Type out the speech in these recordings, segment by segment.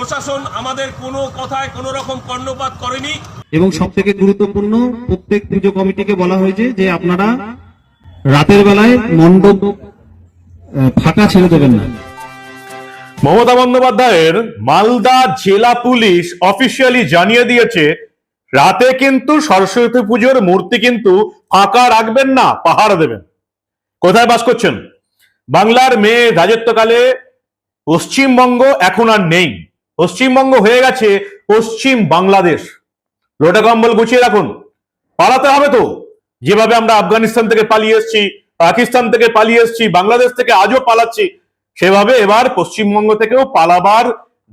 প্রশাসন আমাদের কোনো কথায় কোনো রকম কর্ণপাত করেনি। এবং সব থেকে গুরুত্বপূর্ণ প্রত্যেক পুজো কমিটিকে বলা হয়েছে যে আপনারা রাতের বেলায় মণ্ডপ ফাঁকা ছেড়ে দেবেন না। মমতা বন্দ্যোপাধ্যায়ের মালদা জেলা পুলিশ অফিসিয়ালি জানিয়ে দিয়েছে রাতে কিন্তু সরস্বতী পুজোর মূর্তি কিন্তু ফাঁকা রাখবেন না পাহারা দেবেন। কোথায় বাস করছেন? বাংলার মেয়ে রাজত্বকালে পশ্চিমবঙ্গ এখন আর নেই। পশ্চিমবঙ্গ হয়ে গেছে পশ্চিম বাংলাদেশ। লোটা কম্বল গুছিয়ে রাখুন। পালাতে হবে তো। যেভাবে আমরা আফগানিস্তান থেকে পালিয়ে এসেছি, পাকিস্তান থেকে পালিয়ে এসেছি, বাংলাদেশ থেকে আজও পালাচ্ছি, সেভাবে এবার পশ্চিমবঙ্গ থেকেও পালাবার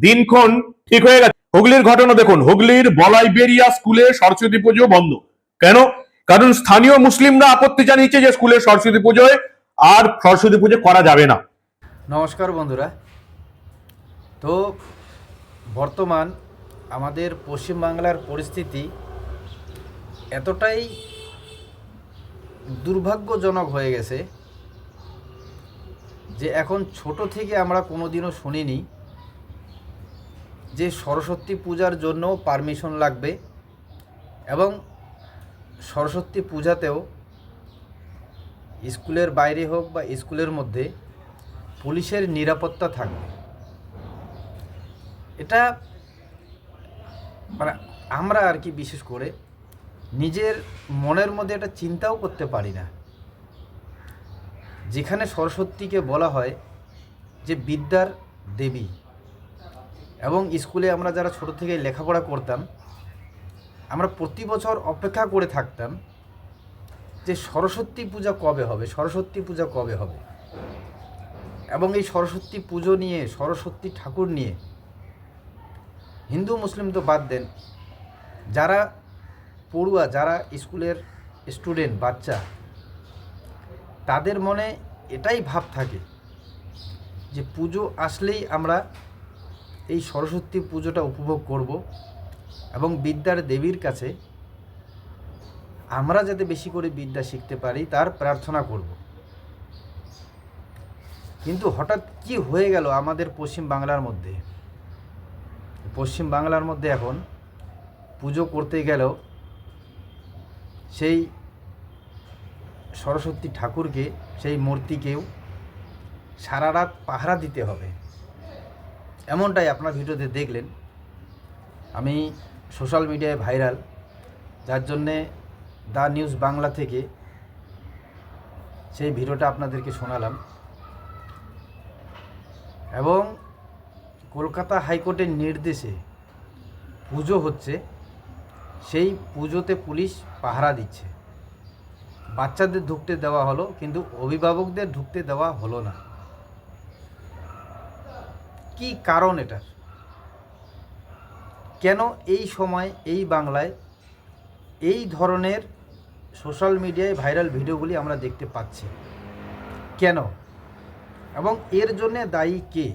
দিনক্ষণ ঠিক হয়ে গেছে। হুগলির ঘটনা দেখুন। হুগলির বলাইবেরিয়া স্কুলে সরস্বতী পুজো বন্ধ। কেন? কারণ স্থানীয় মুসলিমরা আপত্তি জানিয়েছে যে স্কুলে সরস্বতী পুজোয় আর সরস্বতী পুজো করা যাবে না। নমস্কার বন্ধুরা। তো বর্তমান আমাদের পশ্চিমবাংলার পরিস্থিতি এতটাই দুর্ভাগ্যজনক হয়ে গেছে যে এখন ছোট থেকে আমরা কোনো কোনোদিনও শুনিনি যে সরস্বতী পূজার জন্য পারমিশন লাগবে এবং সরস্বতী পূজাতেও স্কুলের বাইরে হোক বা স্কুলের মধ্যে পুলিশের নিরাপত্তা থাকবে। এটা মানে আমরা আর কি বিশেষ করে নিজের মনের মধ্যে এটা চিন্তাও করতে পারি না। যেখানে সরস্বতীকে বলা হয় যে বিদ্যার দেবী। এবং স্কুলে আমরা যারা ছোট থেকে লেখাপড়া করতাম, আমরা প্রতি বছর অপেক্ষা করে থাকতাম যে সরস্বতী পূজা কবে হবে, সরস্বতী পূজা কবে হবে? এবং এই সরস্বতী পুজো নিয়ে, সরস্বতী ঠাকুর নিয়ে হিন্দু, মুসলিম তো বাদ দেন। যারা পড়ুয়া, যারা স্কুলের স্টুডেন্ট, বাচ্চা, তাদের মনে এটাই ভাব থাকে যে পুজো আসলেই আমরা এই সরস্বতী পুজোটা উপভোগ করব এবং বিদ্যার দেবীর কাছে আমরা যাতে বেশি করে বিদ্যা শিখতে পারি, তার প্রার্থনা করব। কিন্তু হঠাৎ কি হয়ে গেল আমাদের পশ্চিম বাংলার মধ্যে? পশ্চিম বাংলার মধ্যে এখন পুজো করতে গেলেও সেই সরস্বতী ঠাকুরকে, সেই মূর্তিকেও সারা রাত পাহারা দিতে হবে। এমনটাই আপনার ভিডিওতে দেখলেন। আমি সোশ্যাল মিডিয়ায় ভাইরাল, যার জন্যে দ্য নিউজ বাংলা থেকে সেই ভিডিওটা আপনাদেরকে শোনালাম। এবং কলকাতা হাইকোর্টের নির্দেশে পুজো হচ্ছে, সেই পুজোতে পুলিশ পাহারা দিচ্ছে। বাচ্চাদের ঢুকতে দেওয়া হলো, কিন্তু অভিভাবকদের ঢুকতে দেওয়া হলো না। কি কারণ এটার কেন এই সময়, এই বাংলায় এই ধরনের সোশ্যাল মিডিয়ায় ভাইরাল ভিডিওগুলি আমরা দেখতে পাচ্ছি? কেন? এবং এর জন্যে দায়ী কে?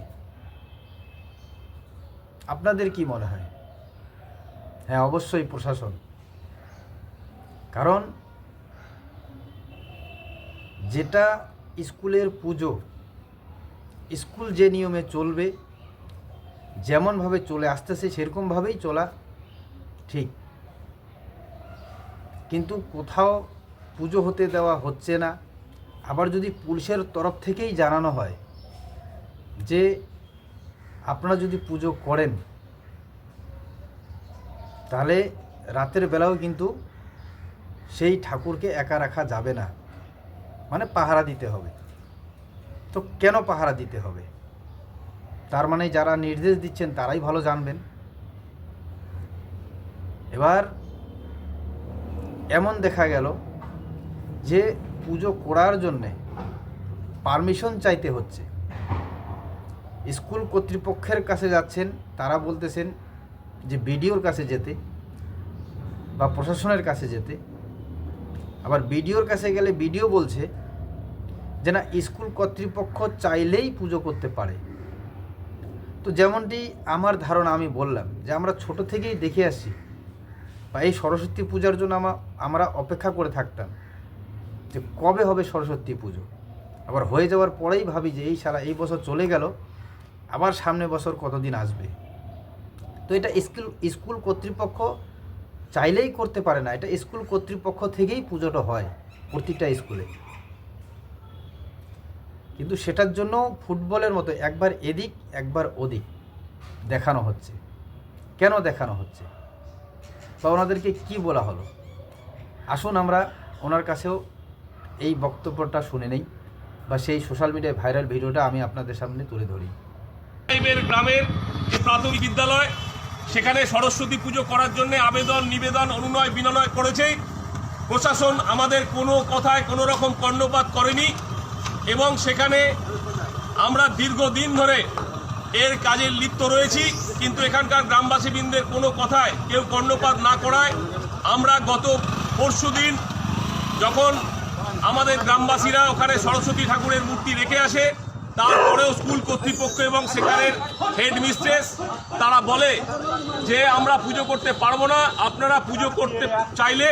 আপনাদের কি মনে হয়? হ্যাঁ অবশ্যই প্রশাসন। কারণ যেটা স্কুলের পুজো, স্কুল যে নিয়মে চলবে, যেমনভাবে চলে আসতেছে, সেরকমভাবেই চলা ঠিক। কিন্তু কোথাও পুজো হতে দেওয়া হচ্ছে না। আবার যদি পুলিশের তরফ থেকেই জানানো হয় যে আপনারা যদি পুজো করেন, তাহলে রাতের বেলাও কিন্তু সেই ঠাকুরকে একা রাখা যাবে না। মানে পাহারা দিতে হবে। তো কেন পাহারা দিতে হবে? তার মানে যারা নির্দেশ দিচ্ছেন, তারাই ভালো জানবেন। এবার এমন দেখা গেল যে পুজো করার জন্যে পারমিশন চাইতে হচ্ছে। স্কুল কর্তৃপক্ষের কাছে যাচ্ছেন, তারা বলতেছেন যে বিডিওর কাছে যেতে বা প্রশাসনের কাছে যেতে। আবার বিডিওর কাছে গেলে বিডিও বলছে যে না, স্কুল কর্তৃপক্ষ চাইলেই পুজো করতে পারে। তো যেমনটি আমার ধারণা আমি বললাম যে আমরা ছোট থেকেই দেখে আসছি বা এই সরস্বতী পূজার জন্য আমা, আমরা অপেক্ষা করে থাকতাম যে কবে হবে সরস্বতী পুজো। আবার হয়ে যাওয়ার পরেই ভাবি যে এই সারা এই বছর চলে গেল আবার সামনে বছর কতদিন আসবে? তো এটা স্কুল স্কুল কর্তৃপক্ষ চাইলেই করতে পারে না। এটা স্কুল কর্তৃপক্ষ থেকেই পুজোটা হয় প্রতিটা স্কুলে। কিন্তু সেটার জন্য ফুটবলের মতো একবার এদিক, একবার ওদিক দেখানো হচ্ছে। কেন দেখানো হচ্ছে? বা ওনাদেরকে কি বলা হলো? আসুন আমরা ওনার কাছেও এই বক্তব্যটা শুনে নেই বা সেই সোশ্যাল মিডিয়ায় ভাইরাল ভিডিওটা আমি আপনাদের সামনে তুলে ধরি। টাইপের গ্রামের যে প্রাথমিক বিদ্যালয়, সেখানে সরস্বতী পুজো করার জন্য আবেদন, নিবেদন, অনুনয়, বিনয় করেছে। প্রশাসন আমাদের কোনো কথায় কোনো রকম কর্ণপাত করেনি এবং সেখানে আমরা দীর্ঘদিন ধরে এর কাজে লিপ্ত রয়েছি, কিন্তু এখানকার গ্রামবাসীবৃন্দের কোনো কথায় কেউ কর্ণপাত না করায়। আমরা গত পরশুদিন যখন আমাদের গ্রামবাসীরা ওখানে সরস্বতী ঠাকুরের মূর্তি রেখে আসে তারপরেও স্কুল কর্তৃপক্ষ এবং সেখানের হেড মিস্ট্রেস তারা বলে যে আমরা পুজো করতে পারব না, আপনারা পুজো করতে চাইলে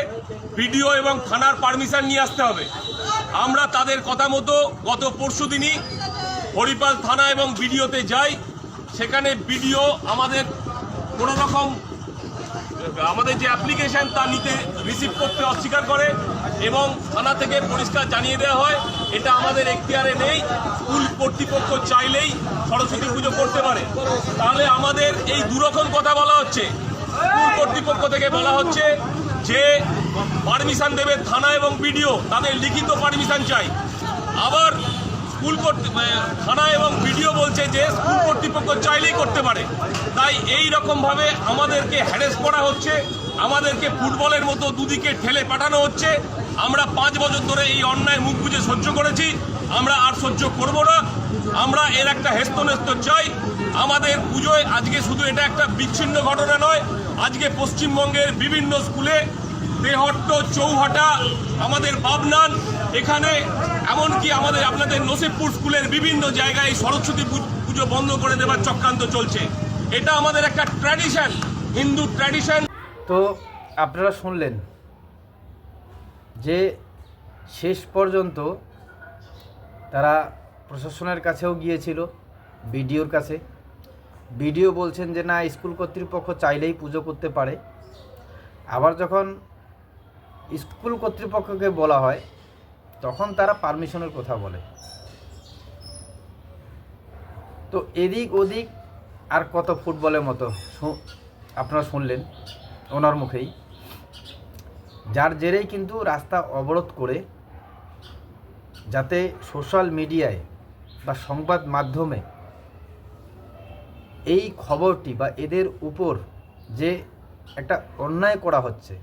বিডিও এবং থানার পারমিশন নিয়ে আসতে হবে। আমরা তাদের কথা মতো গত পরশু দিনই হরিপাল থানা এবং বিডিওতে যাই। সেখানে বিডিও আমাদের কোনো রকম আমাদের যে অ্যাপ্লিকেশন তা নিতে রিসিভ করতে অস্বীকার করে এবং থানা থেকে পরিষ্কার জানিয়ে দেওয়া হয়, এটা আমাদের এখতিয়ারে নেই। স্কুল কর্তৃপক্ষ চাইলেই সরস্বতী পুজো করতে পারে। তাহলে আমাদের এই দুরকম কথা বলা হচ্ছে। স্কুল কর্তৃপক্ষ থেকে বলা হচ্ছে যে পারমিশন দেবে থানা এবং বিডিও তাদের লিখিত পারমিশন চাই। আবার স্কুল আহ, থানা এবং বিডিও বলছে যে স্কুল কর্তৃপক্ষ চাইলেই করতে পারে। তাই এই রকমভাবে আমাদেরকে হ্যারেস করা হচ্ছে। আমাদেরকে ফুটবলের মতো দুদিকে ঠেলে পাঠানো হচ্ছে। আমরা পাঁচ বছর ধরে এই অন্যায় মুখ বুঝে সহ্য করেছি। আমরা আর সহ্য করব না। আমরা এর একটা হেস্তনেস্ত চাই। আমাদের পুজোয় আজকে শুধু এটা একটা বিচ্ছিন্ন ঘটনা নয়। আজকে পশ্চিমবঙ্গের বিভিন্ন স্কুলে দেহট্ট চৌহাটা আমাদের বাবনান এখানে এমনকি আমাদের আপনাদের নসিবপুর স্কুলের বিভিন্ন জায়গায় সরস্বতী পুজো বন্ধ করে দেওয়ার চক্রান্ত চলছে। এটা আমাদের একটা ট্র্যাডিশন, হিন্দু ট্র্যাডিশন। তো আপনারা শুনলেন যে শেষ পর্যন্ত তারা প্রশাসনের কাছেও গিয়েছিল, বিডিওর কাছে। বিডিও বলছেন যে, না, স্কুল কর্তৃপক্ষ চাইলেই পুজো করতে পারে। আবার যখন স্কুল কর্তৃপক্ষকে বলা হয় তখন তারা পারমিশনের কথা বলে। তো এদিক ওদিক আর কত ফুটবলের মতো আপনারা শুনলেন ওনার মুখেই। যার জেরেই কিন্তু রাস্তা অবরোধ করে যাতে সোশ্যাল মিডিয়ায় বা সংবাদ মাধ্যমে এই খবরটি বা এদের উপর যে একটা অন্যায় করা হচ্ছে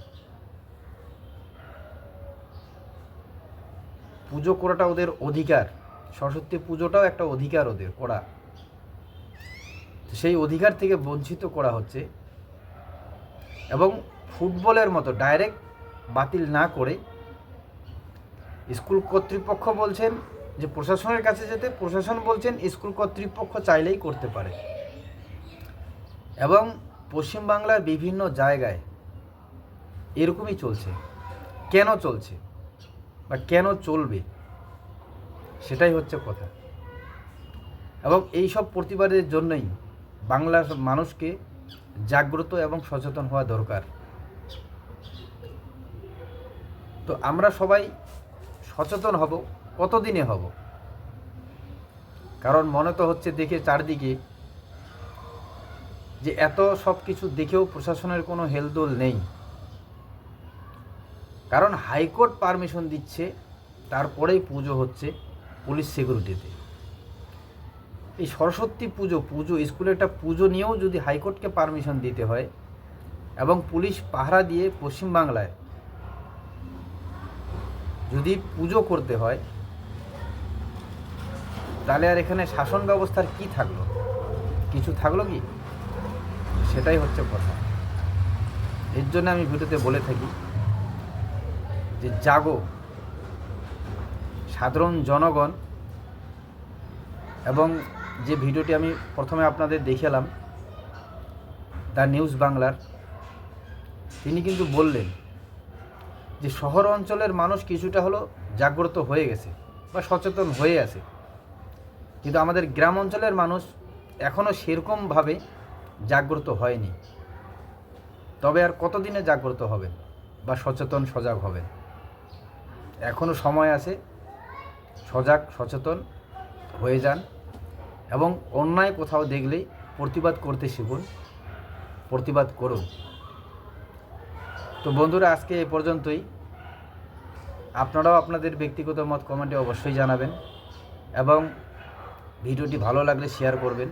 পুজো করাটা ওদের অধিকার। সরস্বতী পুজোটাও একটা অধিকার ওদের করা। সেই অধিকার থেকে বঞ্চিত করা হচ্ছে। এবং ফুটবলের মতো ডাইরেক্ট বাতিল না করে স্কুল কর্তৃপক্ষ বলছেন যে, প্রশাসনের কাছে যেতে প্রশাসন বলছেন স্কুল কর্তৃপক্ষ চাইলেই করতে পারে। এবং পশ্চিমবাংলার বিভিন্ন জায়গায় এরকমই চলছে। কেন চলছে? বা কেন চলবে, সেটাই হচ্ছে কথা। এবং এই সব প্রতিবাদের জন্যই বাংলার মানুষকে জাগ্রত এবং সচেতন হওয়া দরকার। তো আমরা সবাই সচেতন হব, কতদিনে হব? কারণ মনে তো হচ্ছে দেখে চারদিকে যে এত সব কিছু দেখেও প্রশাসনের কোনো হেলদোল নেই। কারণ হাইকোর্ট পারমিশন দিচ্ছে, তারপরেই পুজো হচ্ছে পুলিশ সিকিউরিটিতে। এই সরস্বতী পুজো পুজো, স্কুলে একটা পুজো নিয়েও যদি হাইকোর্টকে পারমিশন দিতে হয় এবং পুলিশ পাহারা দিয়ে পশ্চিমবাংলায় যদি পুজো করতে হয়, তাহলে আর এখানে শাসন ব্যবস্থার কি থাকল? কিছু থাকল কি? সেটাই হচ্ছে কথা। এর জন্য আমি ভিডিওতে বলে থাকি যে জাগো, সাধারণ জনগণ, এবং যে ভিডিওটি আমি প্রথমে আপনাদের দেখালাম দ্য নিউজ বাংলার, তিনি কিন্তু বললেন যে শহর অঞ্চলের মানুষ কিছুটা হলো জাগ্রত হয়ে গেছে বা সচেতন হয়ে আছে। কিন্তু আমাদের গ্রাম অঞ্চলের মানুষ এখনও সেরকমভাবে জাগ্রত হয়নি। তবে আর কতদিনে জাগ্রত হবেন বা সচেতন, সজাগ হবেন? এখনও সময় আছে, সজাগ, সচেতন হয়ে যান এবং অন্যায় কোথাও দেখলেই প্রতিবাদ করতে শিখুন, প্রতিবাদ করুন। তো বন্ধুরা, আজকে এ পর্যন্তই। আপনারাও আপনাদের ব্যক্তিগত মত কমেন্টে অবশ্যই জানাবেন এবং ভিডিওটি ভালো লাগলে শেয়ার করবেন।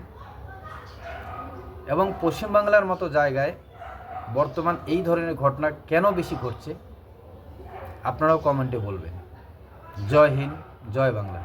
এবং পশ্চিমবাংলার মতো জায়গায় বর্তমান এই ধরনের ঘটনা কেন বেশি ঘটছে আপনারাও কমেন্টে বলবেন। জয় হিন্দ জয় বাংলা।